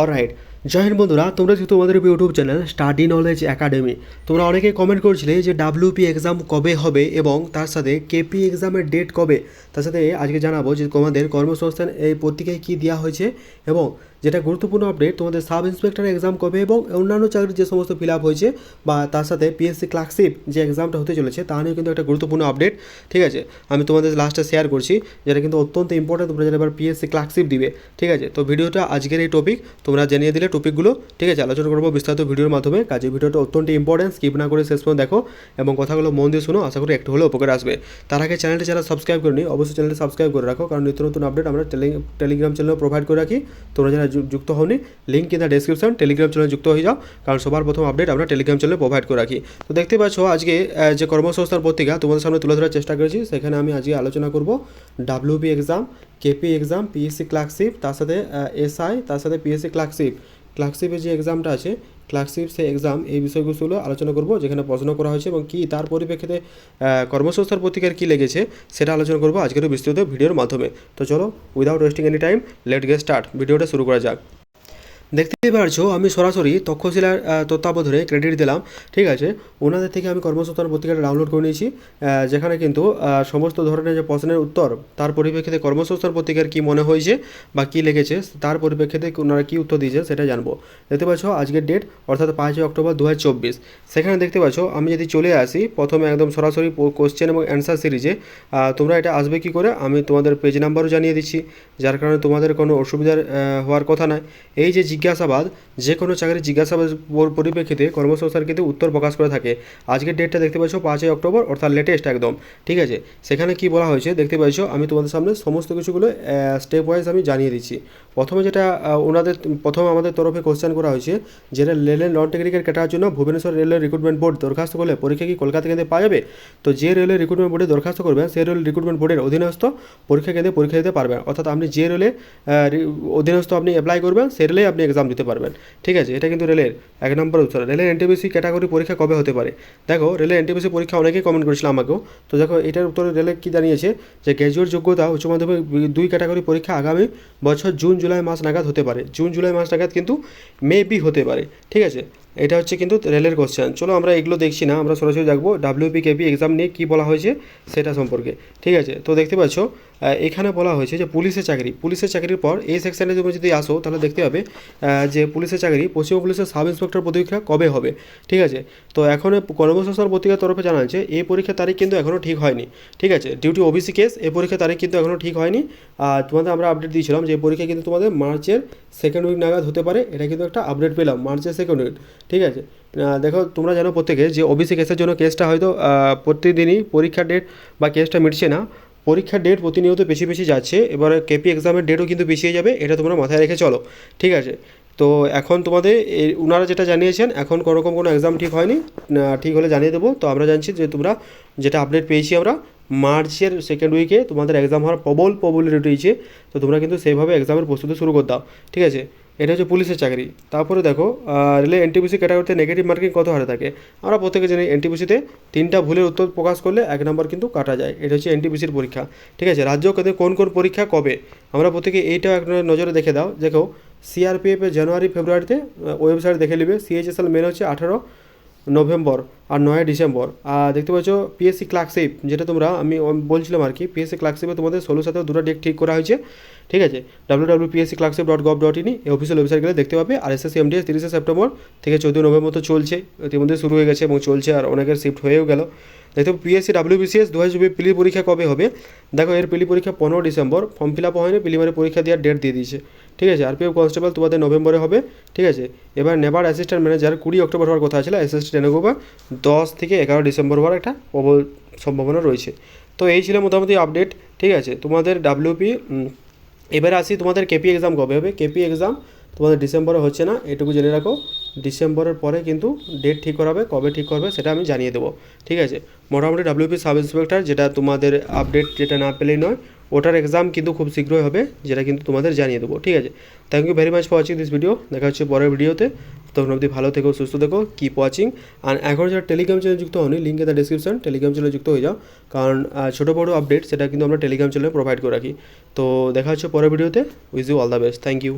Alright জয় হিন্দ বন্ধুরা, তোমরা যেহেতু আমাদের YouTube channel study knowledge academy তোমরা অনেকে কমেন্ট করেছিলে যে ডাব্লিউপি এক্সাম কবে হবে এবং তার সাথে কেপি এক্সামের ডেট কবে? তার সাথে আজকে জানাব যে তোমাদের কর্মসংস্থান এই পত্রিকায় কী দেওয়া হয়েছে এবং যেটা গুরুত্বপূর্ণ আপডেট তোমাদের সাব ইন্সপেক্টর এক্সাম কবে এবং অন্যান্য চাকরির যে সমস্ত ফিল আপ হয়েছে বা তার সাথে পিএসসি ক্লার্কশিপ যে এক্সামটা হতে চলেছে, তা নিয়েও কিন্তু একটা গুরুত্বপূর্ণ আপডেট ঠিক আছে? আমি তোমাদের লাস্টে শেয়ার করছি, যেটা কিন্তু অত্যন্ত ইম্পর্টেন্ট তোমরা যারা এবার পিএসসি ক্লার্কশিপ দিবে, ঠিক আছে? তো ভিডিওটা আজকের এই টপিক তোমরা জানিয়ে দিলে টপিকগুলো ঠিক আছে? আলোচনা করব বিস্তারিত ভিডিওর মাধ্যমে, কাজে ভিডিওটা অত্যন্ত ইম্পর্টেন্ট স্কিপ না করে শেষ পর্যন্ত দেখো এবং কথাগুলো মন দিয়ে শোনো, আশা করি একটু হলেও উপকার আসবে। তার আগে চ্যানেলটি যারা সাবস্ক্রাইব করেনি, অবশ্যই চ্যানেলটি সাবস্ক্রাইব করে রাখো, কারণ নিত্য নতুন আপডেট আমরা টেলি- টেলিগ্রাম চ্যানেলে প্রোভাইড করে রাখি। তোমরা যারা যুক্ত হওনি। Link in the description Telegram চ্যানেলে যুক্ত হয়ে যাও। কারণ সবার প্রথম আপডেট আমরা টেলিগ্রাম চ্যানেলে প্রোভাইড করে রাখি। তো দেখতে পাচ্ছ আজকে যে কর্মসংস্থান পত্রিকা, তোমাদের সামনে তুলে ধরার চেষ্টা করেছি, সেখানে আমি আজকে আলোচনা করব W P exam K P exam PSC clerkship তার সাথে এসআই তার সাথে পিএসসি ক্লার্কশিপ ক্লার্কশিপের যে এক্সামটা আছে ক্লার্কশিপ সে এক্সাম এই বিষয়গুলো আলোচনা করব, যেখানে প্রশ্ন করা হয়েছে এবং কী তার পরিপ্রেক্ষিতে কর্মসংস্থার প্রতিকার কী লেগেছে সেটা আলোচনা করব আজকের বিস্তৃত ভিডিওর মাধ্যমে। তো চলো without wasting any time let get start ভিডিওটা শুরু করা যাক। দেখতেই পারছ, আমি সরাসরি তক্ষশিলার তত্ত্বাবধানে ক্রেডিট দিলাম, ঠিক আছে? ওনাদের থেকে আমি কর্মসংস্থান পত্রিকাটা ডাউনলোড করে নিয়েছি যেখানে কিন্তু সমস্ত ধরনের যে প্রশ্নের উত্তর, তার পরিপ্রেক্ষিতে কর্মসংস্থান পত্রিকার কী মনে হয়েছে বা কী লেগেছে, তার পরিপ্রেক্ষিতে ওনারা কী উত্তর দিয়েছে সেটা জানব। দেখতে পাচ্ছ, আজকের ডেট অর্থাৎ পাঁচই অক্টোবর দু হাজার চব্বিশ। সেখানে দেখতে পাচ্ছ, আমি যদি চলে আসি, প্রথমে একদম সরাসরি কোশ্চেন এবং অ্যান্সার সিরিজে তোমরা এটা আসবে কি করে, আমি তোমাদের পেজ নাম্বারও জানিয়ে দিচ্ছি, যার কারণে তোমাদের কোনো অসুবিধার হওয়ার কথা নয়। এই যে জিজ্ঞাসাবাদ যে কোনো চাকরির জিজ্ঞাসাবাদ পরিপ্রেক্ষিতে কর্মসংস্থান কিন্তু উত্তর প্রকাশ করে থাকে। আজকের ডেটটা দেখতে পাচ্ছ পাঁচই অক্টোবর, অর্থাৎ লেটেস্ট একদম। ঠিক আছে? সেখানে কি বলা হয়েছে দেখতে পাচ্ছ, আমি তোমাদের সামনে সমস্ত কিছুগুলো স্টেপ ওয়াইজ আমি জানিয়ে দিচ্ছি। প্রথমে যেটা ওনাদের, প্রথমে আমাদের তরফে কোশ্চেন করা হয়েছে যেটা রেলের নন টেকনিক্যাল ক্যাটার জন্য ভুবনেশ্বর রেলের রিক্রুটমেন্ট বোর্ড দরখাস্ত করলে পরীক্ষা কি কলকাতা কেন্দ্রে পাওয়া যাবে? তো যে রেলের রিক্রুটমেন্ট বোর্ডে দরখাস্ত করবেন, সেই রেল রিক্রুটমেন্ট বোর্ডের অধীনস্থ পরীক্ষা কেন্দ্রে পরীক্ষা দিতে পারবেন। অর্থাৎ আপনি যে রেলে অধীনস্থ আপনি অ্যাপ্লাই করবেন, সেই রেলেই আপনি এক্সাম দিতে পারবেন। ঠিক আছে? এটা কিন্তু রেলের এক নম্বর উত্তর রেলের এনটিপিসি ক্যাটাগরি পরীক্ষা কবে হতে পারে? দেখো, রেলের এনটিপিসি পরীক্ষা অনেকেই কমেন্ট করেছিল আমাকেও। তো দেখো, এটার উত্তরে রেলে কী জানিয়েছে যে গ্র্যাজুয়েট যোগ্যতা, উচ্চ মাধ্যমিক দুই ক্যাটাগরি পরীক্ষা আগামী বছর জুন, জুলাই মাস নাগাদ হতে পারে। জুন, জুলাই মাস নাগাদ কিন্তু মে বি হতে পারে। ঠিক আছে? এটা হচ্ছে কিন্তু রেলের কোশ্চেন চলো আমরা এগুলো দেখছি না আমরা সরাসরি দেখব। ডাব্লিউপি কেপি এক্সাম নিয়ে কী বলা হয়েছে সেটা সম্পর্কে। ঠিক আছে? তো দেখতে পাচ্ছ এখানে বলা হয়েছে যে পুলিশের চাকরি। পুলিশের চাকরির পর এই সেকশানে তুমি যদি আসো তাহলে দেখতে আহ, যে পুলিশের চাকরি পশ্চিম পুলিশের সাব ইন্সপেক্টর পরীক্ষা কবে হবে? ঠিক আছে? তো এখন কর্মসংস্থান পত্রিকার তরফে জানা যাচ্ছে এই পরীক্ষার তারিখ কিন্তু এখনও ঠিক হয়নি। ঠিক আছে? ডিউটি ওবিসি কেস এই পরীক্ষার তারিখ কিন্তু এখনও ঠিক হয়নি। আর তোমাদের আমরা আপডেট দিয়েছিলাম যে পরীক্ষা কিন্তু তোমাদের মার্চের সেকেন্ড উইক নাগাদ হতে পারে। এটা কিন্তু একটা আপডেট পেলাম মার্চের সেকেন্ড উইক ঠিক আছে? দেখো, তোমরা জানো প্রত্যেকে যে ওবিসি কেসের জন্য কেসটা হয়তো প্রতিদিনই পরীক্ষার ডেট বা কেসটা মিটছে না। পরীক্ষার ডেট প্রতিনিয়ত বেশি বেশি যাচ্ছে, এবারে কেপি এক্সামের ডেটও কিন্তু পিছিয়ে যাবে, এটা তোমরা মাথায় রেখে চলো, ঠিক আছে? তো এখন তোমাদের ওনারা যেটা জানিয়েছেন, এখন কোনোরকম কোনো এক্সাম ঠিক হয়নি ঠিক হলে জানিয়ে দেবো। তো আমরা জানছি যে তোমরা, যেটা আপডেট পেয়েছি আমরা, মার্চের সেকেন্ড উইকে তোমাদের এক্সাম হওয়ার প্রবল প্রবলিটি রয়েছে, তো তোমরা কিন্তু সেইভাবে এক্সামের প্রস্তুতি শুরু করে দাও, ঠিক আছে? এটা হচ্ছে পুলিশের চাকরি। তারপরে দেখো রেলে এনটিপিসি ক্যাটাগরিতে নেগেটিভ মার্কিং কত হারে থাকে? আমরা প্রত্যেকে জানি এনটিপিসিতে তিনটা ভুলের উত্তর প্রকাশ করলে এক নম্বর কিন্তু কাটা যায়। এটা হচ্ছে এনটিপিসির পরীক্ষা। ঠিক আছে, রাজ্য কেন্দ্রে কোন কোন পরীক্ষা কবে? আমরা প্রত্যেকে এইটাও এক নজরে দেখে দাও। দেখো সিআরপিএফের জানুয়ারি ফেব্রুয়ারিতে ওয়েবসাইট দেখে নেবে। সিএইচএসএল মেন হচ্ছে আঠারো নভেম্বর আর নয় ডিসেম্বর। দেখতে পাচ্ছ পিএসসি ক্লার্কশিপ যেটা তোমরা, আমি বলছিলাম আর কি পিএসসি ক্লার্কশিপে তোমাদের ষোলো সাথে দুটো ডেট ঠিক করা হয়েছে। ঠিক আছে? W W PSC clerkship dot gov dot in এই অফিসিয়াল ওয়েবসাইট গেলে দেখতে পাবে। আর এসএসসি এমডিএস তিরিশে সেপ্টেম্বর থেকে চৌদ্দই নভেম্বর তো চলছে ইতিমধ্যে শুরু হয়ে গেছে এবং চলছে আর অনেকের শিফট হয়েও গেল। দেখতে পিএসসি ডাব্লিউবিসিএস দু হাজার পিলি পরীক্ষা কবে হবে? দেখো, এর পিলি পরীক্ষা পনেরো ডিসেম্বর ফর্ম ফিল আপ হয়নি প্রিলিমারি পরীক্ষা দেওয়ার ডেট দিয়ে দিয়েছে। ঠিক আছে আর আরপিএফ কনস্টেবল তোমাদের নভেম্বরে হবে, ঠিক আছে? এবার নেবার অ্যাসিস্ট্যান্ট ম্যানেজার কুড়ি অক্টোবর হওয়ার কথা ছিল অ্যাসিস্ট্যান্ট এনোগোবা দশ থেকে এগারো ডিসেম্বর হওয়ার একটা প্রবল সম্ভাবনা রয়েছে। তো এই ছিল মোটামুটি আপডেট ঠিক আছে? তোমাদের ডাব্লিউপি এবারে আসি তোমাদের কেপি এক্সাম কবে হবে? কেপি এক্সাম তোমাদের ডিসেম্বরে হচ্ছে না, এটুকু জেনে রাখো। ডিসেম্বরের পরে কিন্তু ডেট ঠিক করাবে, কবে ঠিক করবে সেটা আমি জানিয়ে দেবো। ঠিক আছে? মোটামুটি ডাব্লিউপি সাব ইন্সপেক্টর যেটা তোমাদের আপডেট যেটা না পেলেই নয়, ওটার এক্সাম কিন্তু খুব শীঘ্রই হবে, যেটা কিন্তু তোমাদের জানিয়ে দেবো। ঠিক আছে? Thank you very much for watching this video দেখা হচ্ছে পরের ভিডিওতে তখন অবধি ভালো থেকো, সুস্থ থেকো কিপ ওয়াচিং আর এখন যারা টেলিগ্রাম চ্যানেল যুক্ত হয়নি লিঙ্ক দ্য ডিসক্রিপশন টেলিগ্রাম চ্যানেলে যুক্ত হয়ে যাও। কারণ ছোটো বড়ো আপডেট সেটা কিন্তু আমরা টেলিগ্রাম চ্যানেলে প্রোভাইড করে রাখি। তো দেখা হচ্ছে পরের ভিডিওতে wish you all the best thank you